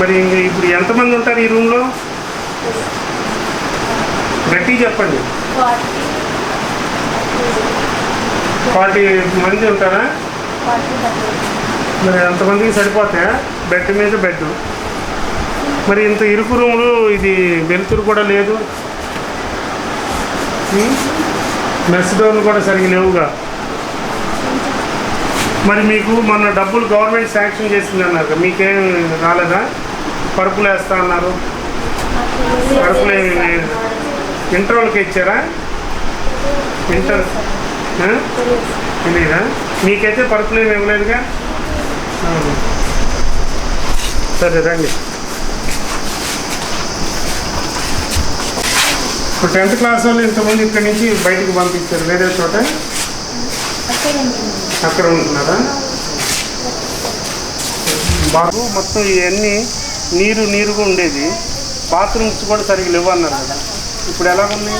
మరి ఇప్పుడు ఎంతమంది ఉంటారు ఈ రూమ్లో? గట్టి చెప్పండి. ఫార్టీ మంది ఉంటారా? మరి అంతమందికి సరిపోతాయా బెడ్ మీద బెడ్. మరి ఇంత ఇరుకు రూములు ఇది వెలుతురు కూడా లేదు. మెస్ డోర్లు కూడా సరిగ్గా లేవుగా. మరి మీకు మొన్న డబ్బులు గవర్నమెంట్ శాంక్షన్ చేసింది అన్నారు మీకేం రాలేదా? పరుపులు వేస్తా అన్నారు. పరుపులు ఏమి లేదు ఇంటర్ వాళ్ళకి ఇచ్చారా? ఇంటర్? తెలీదా? మీకైతే పరుపులు ఏమి ఇవ్వలేదుగా. సరే రండి. ఇప్పుడు టెన్త్ క్లాస్ వాళ్ళు ఇంతమంది ఇక్కడి నుంచి బయటకు పంపించారు వేరే చోట? అక్కడ ఉంటున్నారా? బాబు మొత్తం ఇవన్నీ నీరు నీరుగా ఉండేది. బాత్రూమ్స్ కూడా సరిగ్గా లేవు అన్నారు కదా. ఇప్పుడు ఎలా ఉంది?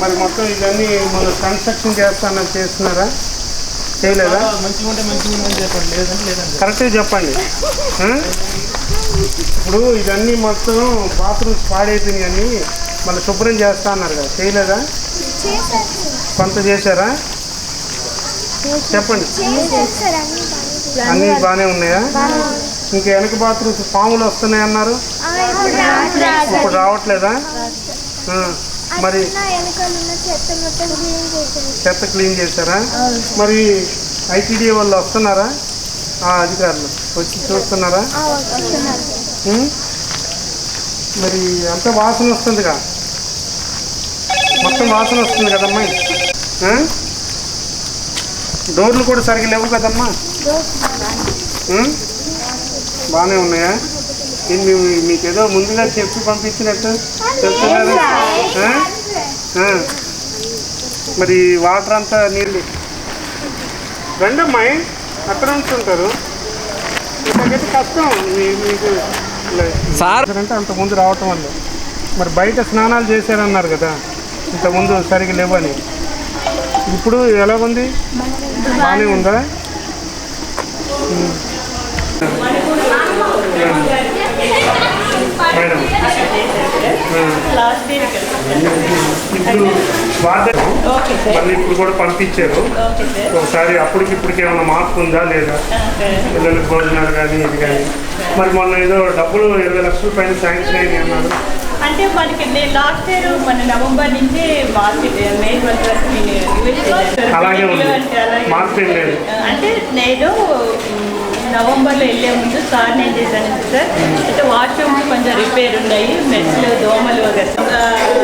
మరి మొత్తం ఇవన్నీ మన కన్స్ట్రక్షన్ చేస్తానని చేస్తున్నారా? చేయలేదా? కరెక్ట్గా చెప్పండి? ఇప్పుడు ఇవన్నీ మొత్తం బాత్రూమ్స్ పాడైపోయినాయని మళ్ళీ శుభ్రం చేస్తా అన్నారు కదా. చేయలేదా? కొంత చేశారా? చెప్పండి. అన్నీ బాగానే ఉన్నాయా. ఇంకా వెనక బాత్రూమ్స్ పాములు వస్తున్నాయి అన్నారు. ఇప్పుడు రావట్లేదా. మరి చెత్త క్లీన్ చేశారు. మరి ఐటీడీ వాళ్ళు వస్తున్నారా? ఆ, అధికారులు వచ్చి చూస్తున్నారా? మరి అంత వాసన వస్తుందిగా. మొత్తం వాసన వస్తుంది కదమ్మా? డోర్లు కూడా సరిగ్గా లేవు కదమ్మా? బాగానే ఉన్నాయా? మీ- మీకు ఏదో ముందుగా చెప్పి పంపించినట్టు చెప్తున్నారు. మరి వాటర్ అంతా నీళ్ళు. రండి అమ్మాయి అక్కడ ఉంటుంటారు ఇక్కడికైతే కష్టం. మీ- మీకు సార్. అంటే అంత ముందు రావటం వల్ల. మరి బయట స్నానాలు చేశారన్నారు కదా ఇంత ముందు సరిగ్గా లేవని. ఇప్పుడు ఎలా ఉంది? బాగానే ఉందా? మళ్ళీ ఇప్పుడు కూడా పంపించారు ఒకసారి అప్పటికి ఇప్పటికి ఏమైనా మార్పు ఉందా లేదా. పిల్లలకి భోజనాలు కానీ ఇది కానీ మరి మొన్న ఏదో డబ్బులు ఇరవై లక్షల పైన శాంక్షన్ అయ్యి అన్నారు అంటే మనకి లాస్ట్ ఇయర్ మన నవంబర్ నుంచి మార్చి మే ట్వెల్త్ వరకు నేను. అలాగే. మార్పు. అంటే నేను నవంబర్లో వెళ్ళే ముందు సార్ నేను చేశాను సార్ అంటే వాష్రూమ్స్ కొంచెం రిపేర్ ఉన్నాయి మెస్లు దోమలు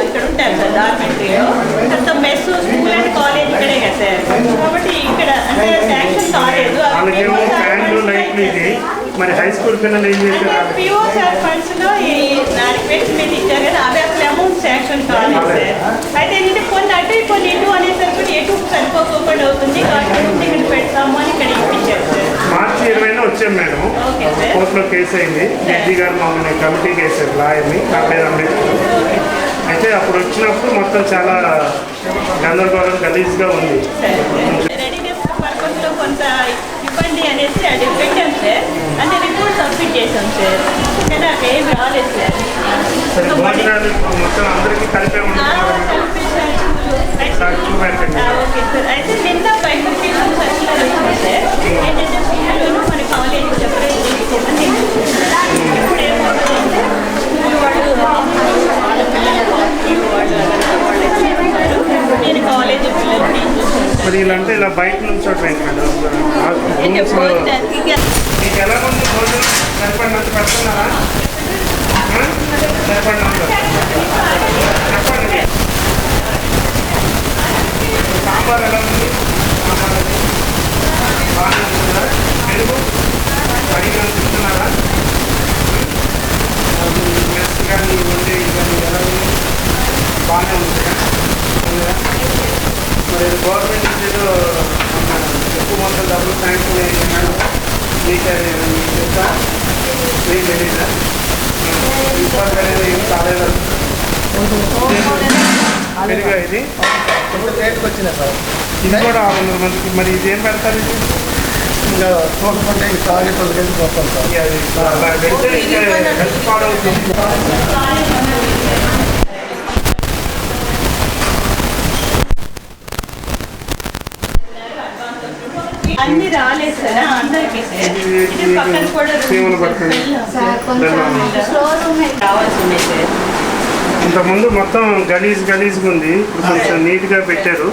ఇక్కడ ఉంటారు సార్ డార్మెంటరీలో తర్వాత మెస్ స్కూల్ అండ్ కాలేజ్ ఇక్కడే కదా సార్. కాబట్టి ఇక్కడ అంటే శాంక్షన్ కాలేదు. మరి హై స్కూల్ పిల్లలు ఏం చేశారు? పిఓ సార్ ఫండ్స్లో ఈ నా రిక్వెస్ట్ మీద ఇచ్చారు కదా అవి అసలు అమౌంట్ శాంక్షన్ కాలేదు సార్. అయితే ఏంటంటే కొన్ని అటు కొన్ని ఇటు అనేసరికి ఎటు సరిపోకుండా అవుతుంది. కాబట్టి ఇక్కడ పెడతాము అని ఇక్కడ ఇప్పించారు సార్ మార్చి ఇరవైన వచ్చాం సార్. కోర్టులో కేసు అయింది. జడ్జి గారు మమ్మల్ని కమిటీకి వేశారు లాయర్ని నా పేరు అంబేద్కర్ అయితే అప్పుడు వచ్చినప్పుడు మొత్తం చాలా గందరగోళం గలీజ్గా ఉంది. కొంత ఇబ్బంది అనేసి అది పెట్టాం సార్. అంటే రిపోర్ట్ సబ్మిట్ చేశాం సార్. కానీ నాకు ఏం రాలేదు సార్. మొత్తం అందరికీ కలిపే ఆ, ఉంటున్నారు కలిపేశారు. అయితే- సార్ చూపెట్టండి ఆ, ఓకే సార్ అయితే నిన్న బైఫర్కేషన్ సర్క్యులర్ వచ్చింది సార్ ఏంటంటే స్కూల్లోనూ మన కాలేజ్ సెపరేట్ చేసుకోమని ఇప్పుడు ఏమవుతుందంటే స్కూల్ వాళ్ళు వాళ్ళ పిల్లలు హాస్టల్ వాళ్ళు అలా వాళ్ళు ఇచ్చేస్తున్నారు నేను కాలేజ్ పిల్లల్ని చూసుకుంటాను మరి అంటే ఇలా బయట నుంచి మీకు ఎలా ఉంది భోజనం సరిపడినంత పెడుతున్నారా? సరిపడినంత. చెప్పండి సాంబార్ ఎలా ఉంది? సాంబార్ అది బాగానే ఉంటుందా పెరుగు అడిగినంత ఇస్తున్నారా అది మెస్ కానీ వండే కానీ ఎలా ఉంది బాగానే ఉంటుందా ఉందా? మరి గవర్నమెంట్ నుంచి ఏదో మన ఎక్కువ మొత్తం డబ్బులు శాంక్షన్ అయ్యారు మీకు అది మీకు తెలుసా మీకు తెలీదా ఇబ్బంది అనేది ఏం కాలేదు పెరిగా ఇది ఇప్పుడు చేతికి వచ్చింది సార్ ఇది కూడా ఆరు వందల మందికి మరి ఇది ఏం పెడతారు ఇది ఇంకా చూడకుంటే ఇంకా తాగేటోళ్ళకి వెళ్ళిపోతాం సార్ ఇక అది హెల్త్ పాడవుతుంది అన్ని రాలేదు సార్. అందరికీ ఇది పక్కన కూడా ఉన్నాయి సార్. ఇంతకుముందు మొత్తం గలీజ్ గలీజ్గా ఉంది. ఇప్పుడు కొంచెం నీట్గా పెట్టారు.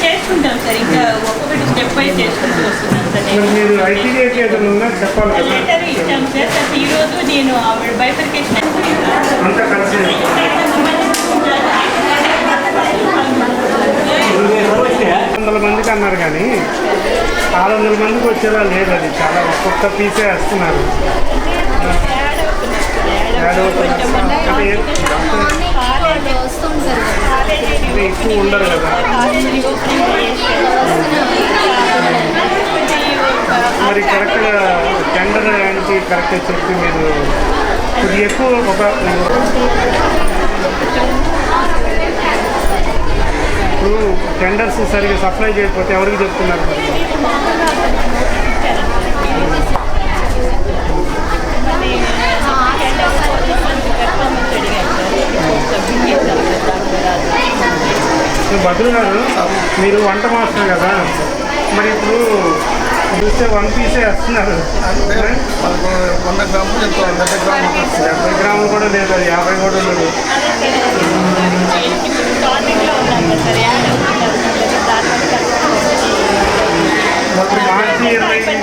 చేసుకుంటాం సార్. ఇంకా ఒక్కొక్కటి స్టెప్ బై చేసుకుంటూ వస్తున్నాం సార్ మరి మీరు ఐటీడీఏకి ఏదైనా ఉన్నా చెప్పాలి కదా. లెటర్ ఇచ్చాం సార్. తర్వాత ఈ రోజు నేను ఆవిడ బైఫర్కేషన్ అంతా కలిసి. వందల మందికి అన్నారు కానీ ఆరు వందల మందికి వచ్చేలా లేదు అది. చాలా ఒక్కొక్క పీసే వేస్తున్నారు. ఎక్కువ ఉండరు కదా. మరి కరెక్ట్గా టెండర్ ఏంటి కరెక్ట్గా చెప్పి మీరు కొద్దిగా ఎక్కువ ఒక ఇప్పుడు టెండర్స్ సరిగ్గా సప్లై చేయకపోతే ఎవరికి చెప్తున్నారు భద్రు గారు మీరు వంట మాస్టర్ కదా? మరి ఇప్పుడు చూస్తే వన్ పీసే వేస్తున్నారు. వంద గ్రాములు ఎంతో డెబ్బై గ్రాములు. డెబ్బై కూడా లేదు అది యాభై కూడా లేదు. మార్చి ఇరవైకి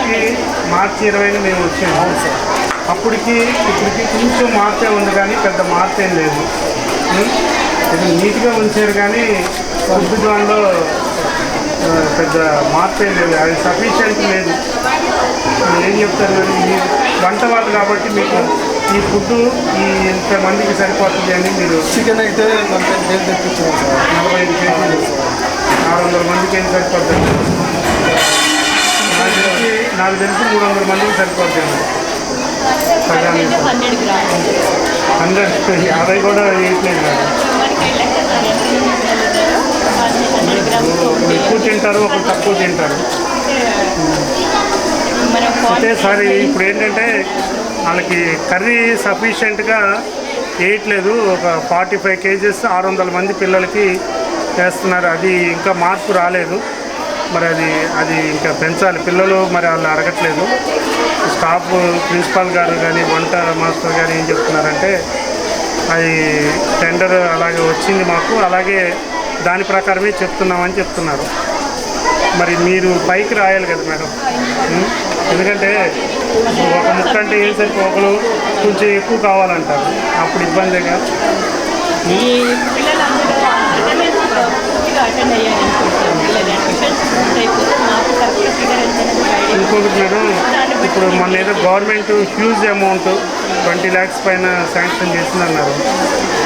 మార్చి ఇరవైని మేము వచ్చాము. అప్పటికి ఇప్పటికి కొంచెం మార్పే ఉంది కానీ పెద్ద మార్పు ఏం లేదు? ఇది నీట్గా ఉంచారు కానీ ఫుడ్ దానిలో ఆ, పెద్ద మార్పు ఏం లేదు. అది సఫిషియెంట్ లేదు. ఏం చెప్తారు మరి? వంట వాళ్ళు కాబట్టి మీకు ఈ ఫుడ్ ఈ ఇంతమందికి సరిపోతుంది అని మీరు చికెన్ అయితే నలభై సార్. నలభై ఐదు కేజీలు. ఆరు వందల మందికి ఏం సరిపోతుంది? నాకు తెలిసి నాకు తెలిసి మూడు వందల మందికి సరిపోతుంది. హండ్రెడ్ యాభై కూడా వేయట్లేదు. తింటారు ఒకరు తక్కువ తింటారు. మనం సరే ఇప్పుడు ఏంటంటే వాళ్ళకి కర్రీ సఫిషియెంట్గా వేయట్లేదు. ఒక ఫార్టీ ఫైవ్ కేజెస్ ఆరు వందల మంది పిల్లలకి వేస్తున్నారు. అది ఇంకా మార్పు రాలేదు. మరి అది అది ఇంకా పెంచాలి. పిల్లలు మరి వాళ్ళు అడగట్లేదు. స్టాఫ్ ప్రిన్సిపాల్ గారు కానీ వంట మాస్టర్ గారు ఏం చెప్తున్నారంటే అది టెండర్ అలాగే వచ్చింది మాకు. అలాగే దాని ప్రకారమే చెప్తున్నామని చెప్తున్నారు. మరి మీరు పైకి రాయాలి కదా మేడం? ఎందుకంటే ఒక ముక్క అంటే ఏం సరిపోకలు కొంచెం ఎక్కువ కావాలంటారు. అప్పుడు ఇబ్బందిగా. ఇంకొకటి మేడం ఇప్పుడు మొన్న ఏదో government huge amount twenty lakhs పైన శాంక్షన్ చేసిందన్నారు.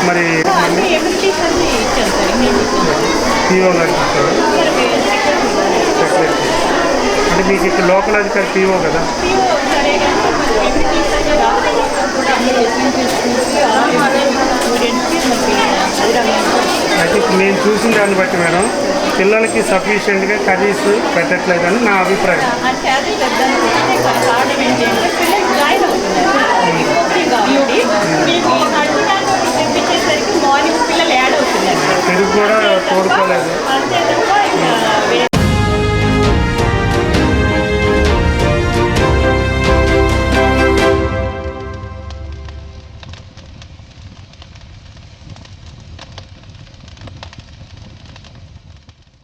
మరి అన్ని ఎమ్యూనిటీస్ అన్ని ఇచ్చాం సార్? ఇమేజ్ ఇచ్చాం పీఓ గారు ఇచ్చారు అంటే మీకు ఇక్కడ లోకల్ అధికారి పీఓ కదా? అయితే ఇప్పుడు నేను చూసిన దాన్ని బట్టి మేడం పిల్లలకి సఫిషియెంట్గా కర్రీస్ పెట్టట్లేదని నా అభిప్రాయం. పెరుగు కూడా తోడుకోలేదు